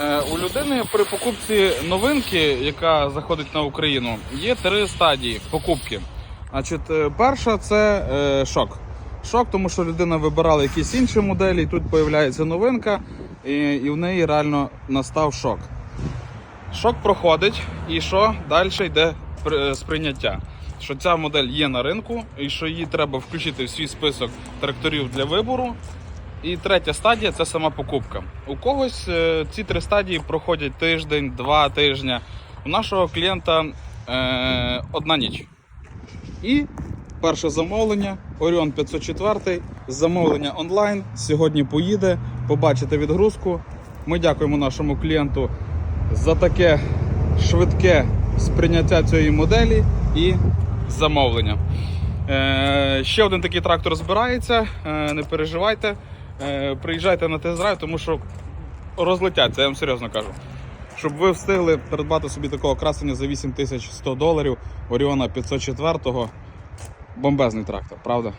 Е, У людини при покупці новинки, яка заходить на Україну, є три стадії покупки. Значить, е, перша це е, шок. Шок, тому що людина вибирала якісь інші моделі, і тут з'являється новинка, і, і в неї реально настав шок. Шок проходить, і що далі йде сприйняття. Що ця модель є на ринку, і що її треба включити в свій список тракторів для вибору. І третя стадія це сама покупка. У когось е, ці три стадії проходять тиждень, два тижня. У нашого клієнта е, одна ніч. І перше замовлення Orion 504, замовлення онлайн. Сьогодні поїде, побачите відгрузку. Ми дякуємо нашому клієнту за таке швидке сприйняття цієї моделі і замовлення. Е, ще один такий трактор збирається, е, не переживайте. Е, приїжджайте на тест-драйв, тому що розлетяться, я вам серйозно кажу. Щоб ви встигли придбати собі такого красення за 8100 доларів Оріона 504 бомбезний трактор, правда?